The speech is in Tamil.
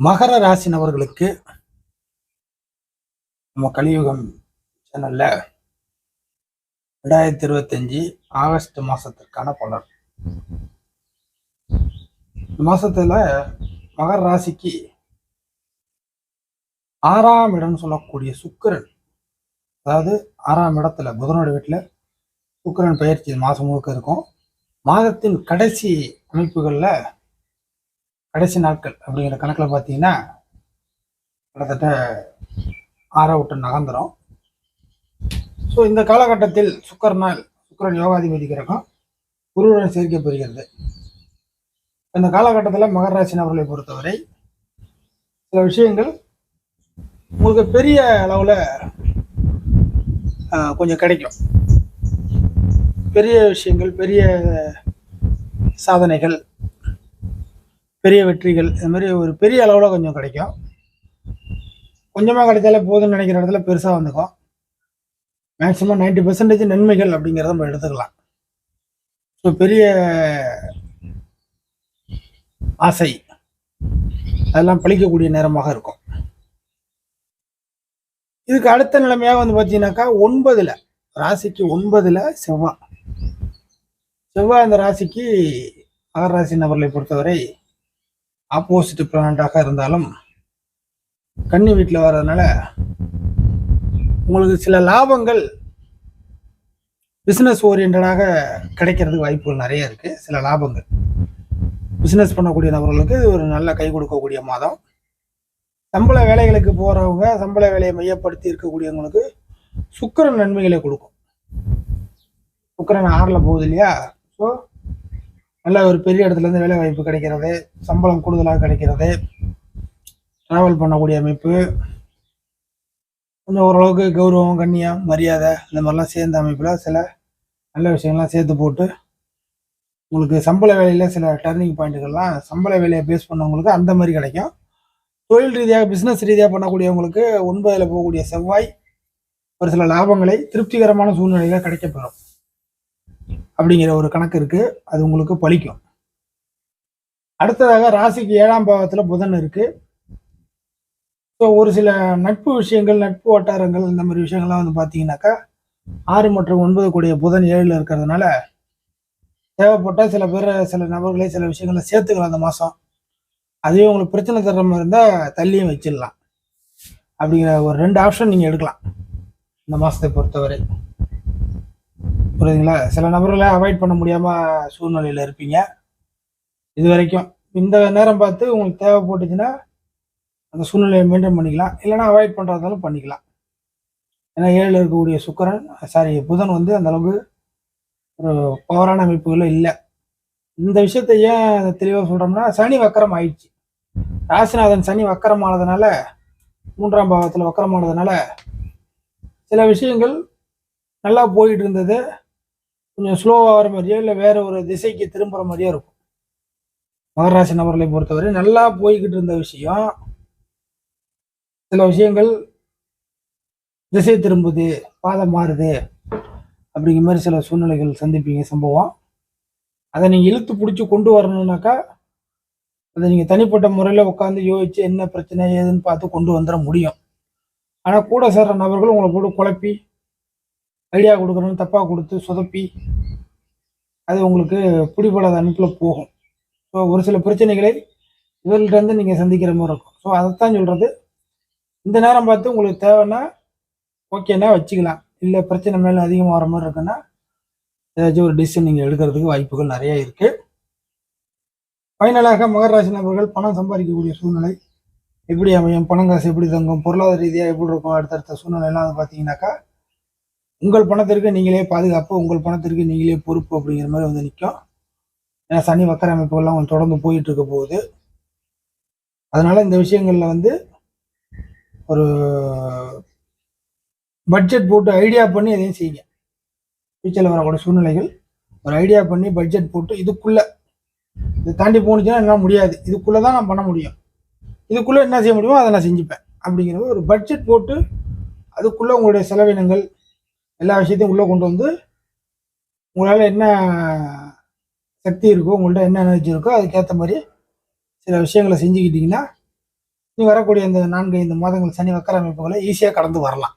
மகர ராசினவர்களுக்கு நம்ம கலியுகம் சேனல்ல ரெண்டாயிரத்தி இருபத்தஞ்சி ஆகஸ்ட் மாசத்திற்கான பலன். இந்த மாசத்துல மகர ராசிக்கு ஆறாம் இடம் சொல்லக்கூடிய சுக்கரன் அதாவது ஆறாம் இடத்துல புதனோட வீட்டில் சுக்கரன் பயிற்சி மாதம் முழுக்க இருக்கும். மாதத்தின் கடைசி அமைப்புகள்ல கடைசி நாட்கள் அப்படிங்கிற கணக்கில் பார்த்தீங்கன்னா கிட்டத்தட்ட ஆறை விட்டு நகர்ந்துடும் ஸோ இந்த காலகட்டத்தில் சுக்கர் நாள் சுக்கரன் யோகாதிபதி கிரகம் குருவுடன் சேர்க்கை பெறுகிறது இந்த காலகட்டத்தில் மகர ராசி நபர்களை பொறுத்தவரை சில விஷயங்கள் உங்களுக்கு பெரிய அளவில் கொஞ்சம் கிடைக்கும். பெரிய விஷயங்கள் பெரிய சாதனைகள் பெரிய வெற்றிகள் இது மாதிரி ஒரு பெரிய அளவில் கொஞ்சம் கிடைக்கும். கொஞ்சமாக கிடைச்சாலே போதும்னு நினைக்கிற இடத்துல பெருசாக வந்துக்கும். மேக்ஸிமம் நைன்டி பர்சன்டேஜ் நன்மைகள் அப்படிங்கிறத நம்ம எடுத்துக்கலாம். ஸோ பெரிய ஆசை. அதெல்லாம் பழிக்கக்கூடிய நேரமாக இருக்கும். இதுக்கு அடுத்த நிலைமையாக வந்து பார்த்தீங்கன்னாக்கா ஒன்பதுல ராசிக்கு ஒன்பதுல செவ்வாய் செவ்வாய் அந்த ராசிக்கு மகர ராசி நபர்களை பொறுத்தவரை ஆப்போசிட் பிளானட்டாக இருந்தாலும் கன்னி வீட்டில் வர்றதுனால உங்களுக்கு சில லாபங்கள் பிஸ்னஸ் ஓரியன்டாக கிடைக்கிறதுக்கு வாய்ப்புகள் நிறைய இருக்கு. சில லாபங்கள். பிஸ்னஸ் பண்ணக்கூடிய நபர்களுக்கு இது ஒரு நல்ல கை கொடுக்கக்கூடிய மாதம். சம்பள வேலைகளுக்கு போறவங்க சம்பள வேலையை மையப்படுத்தி இருக்கக்கூடியவங்களுக்கு சுக்கிரன் நன்மைகளை கொடுக்கும். சுக்கிரன் ஆறில் போகுது இல்லையா? ஸோ நல்ல ஒரு பெரிய இடத்துல இருந்து வேலை வாய்ப்பு கிடைக்கிறது சம்பளம் கூடுதலாக கிடைக்கிறது ட்ராவல் பண்ணக்கூடிய அமைப்பு. கொஞ்சம் ஓரளவுக்கு கௌரவம் கண்ணியம் மரியாதை இந்த மாதிரிலாம் சேர்ந்த அமைப்பில் சில நல்ல விஷயங்கள்லாம் சேர்த்து போட்டு உங்களுக்கு சம்பள வேலையில் சில டர்னிங் பாயிண்ட்டுகள்லாம் சம்பள வேலையை பேஸ் பண்ணவங்களுக்கு அந்த மாதிரி கிடைக்கும். தொழில் ரீதியாக பிஸ்னஸ் ரீதியாக பண்ணக்கூடியவங்களுக்கு ஒன்பதில் போகக்கூடிய செவ்வாய் ஒரு சில லாபங்களை திருப்திகரமான சூழ்நிலையில் கிடைக்கப்பெறும். அப்படிங்கிற ஒரு கணக்கு இருக்கு. அது உங்களுக்கு பலிக்கும் அடுத்ததாக ராசிக்கு ஏழாம் பாவத்தில் புதன் இருக்கு. ஸோ ஒரு சில நட்பு விஷயங்கள் நட்பு வட்டாரங்கள் இந்த மாதிரி விஷயங்கள்லாம் வந்து பார்த்தீங்கன்னாக்கா ஆறு மற்றும் ஒன்பது கூடிய புதன் ஏழில் இருக்கிறதுனால தேவைப்பட்ட சில பேர் சில நபர்களை சில விஷயங்களை சேர்த்துக்கலாம் அந்த மாதம் அதுவே உங்களுக்கு பிரச்சனை தர்ற மாதிரி இருந்தால் தள்ளியும் வச்சிடலாம். அப்படிங்கிற ஒரு ரெண்டு ஆப்ஷன் நீங்கள் எடுக்கலாம். இந்த மாதத்தை பொறுத்தவரை. புரியுதுங்களா? சில நபர்களை அவாய்ட் பண்ண முடியாமல் சூழ்நிலையில் இருப்பீங்க. இது வரைக்கும் இந்த நேரம் பார்த்து உங்களுக்கு தேவைப்பட்டுச்சுன்னா அந்த சூழ்நிலையை மெயின்டைன் பண்ணிக்கலாம். இல்லைன்னா அவாய்ட் பண்ணுறதாலும் பண்ணிக்கலாம். ஏன்னா ஏழில் இருக்கக்கூடிய சுக்கரன் சாரி புதன் வந்து அந்த அளவுக்கு ஒரு பவரான அமைப்புகளும் இல்லை. இந்த விஷயத்தை ஏன் தெளிவாக சொல்கிறோம்னா சனி வக்கரம் ஆயிடுச்சு. ராசிநாதன் சனி வக்கரமானதுனால மூன்றாம் பாவத்தில் வக்கரமானதுனால சில விஷயங்கள் நல்லா போயிட்டு இருந்தது. கொஞ்சம் ஸ்லோவாக வர மாதிரியோ இல்லை வேற ஒரு திசைக்கு திரும்புகிற மாதிரியோ இருக்கும். மகராசி நபர்களை பொறுத்தவரை நல்லா போய்கிட்டு இருந்த விஷயம் சில விஷயங்கள் திசை திரும்புது பாதம் மாறுது அப்படிங்கிற மாதிரி சில சூழ்நிலைகள் சந்திப்பீங்க சம்பவம். அதை நீங்கள் இழுத்து பிடிச்சி கொண்டு வரணுன்னாக்கா அதை நீங்கள் தனிப்பட்ட முறையில் உட்காந்து யோசிச்சு என்ன பிரச்சனை ஏதுன்னு பார்த்து கொண்டு வந்துட முடியும். ஆனால் கூட சேர்ற நபர்கள் உங்களை போட்டு குழப்பி ஐடியா கொடுக்குறோன்னு தப்பாக கொடுத்து சொதப்பி அது உங்களுக்கு பிடிபடாத அனுப்பில் போகும். ஸோ ஒரு சில பிரச்சனைகளை இவர்கள்ட்டேருந்து நீங்கள் சந்திக்கிற மாதிரி இருக்கும். ஸோ அதைத்தான் சொல்கிறது இந்த நேரம் பார்த்து உங்களுக்கு தேவைன்னா ஓகேன்னா வச்சுக்கலாம். இல்லை பிரச்சனை மேலே அதிகமாக வர மாதிரி இருக்குன்னா ஏதாச்சும் ஒரு டிசிஷன் நீங்கள் எடுக்கிறதுக்கு வாய்ப்புகள் நிறையா இருக்குது ஃபைனலாக மகராசி நபர்கள் பணம் சம்பாதிக்கக்கூடிய சூழ்நிலை எப்படி அமையும்? பணம் காசு எப்படி தங்கும்? பொருளாதார ரீதியாக எப்படி இருக்கும்? அடுத்தடுத்த சூழ்நிலைலாம் வந்து பார்த்தீங்கன்னாக்கா உங்கள் பணத்திற்கு நீங்களே பாதுகாப்பு உங்கள் பணத்திற்கு நீங்களே பொறுப்பு அப்படிங்கிற மாதிரி வந்து நிற்கும் ஏன்னா சனி வக்கர அமைப்புகள்லாம் கொஞ்சம் தொடர்ந்து போயிட்டு இருக்க போகுது. அதனால இந்த விஷயங்களில் வந்து ஒரு பட்ஜெட் போட்டு ஐடியா பண்ணி எதையும் செய்யுங்க. ஃபியூச்சரில் வரக்கூடிய சூழ்நிலைகள் ஒரு ஐடியா பண்ணி பட்ஜெட் போட்டு இதுக்குள்ளே இதை தாண்டி போணுச்சுன்னா என்னால் முடியாது. இதுக்குள்ளே தான் நான் பண்ண முடியும். இதுக்குள்ளே என்ன செய்ய முடியுமோ அதை நான் செஞ்சுப்பேன் அப்படிங்கிறது ஒரு பட்ஜெட் போட்டு அதுக்குள்ளே உங்களுடைய செலவினங்கள் எல்லா விஷயத்தையும் உள்ளே கொண்டு வந்து உங்களால் என்ன சக்தி இருக்கோ உங்கள்கிட்ட என்ன எனர்ஜி இருக்கோ அதுக்கேற்ற மாதிரி சில விஷயங்களை செஞ்சுக்கிட்டிங்கன்னா நீ வரக்கூடிய இந்த நான்கு ஐந்து மாதங்கள் சனி வக்கர அமைப்புகளை ஈஸியாக கடந்து வரலாம்.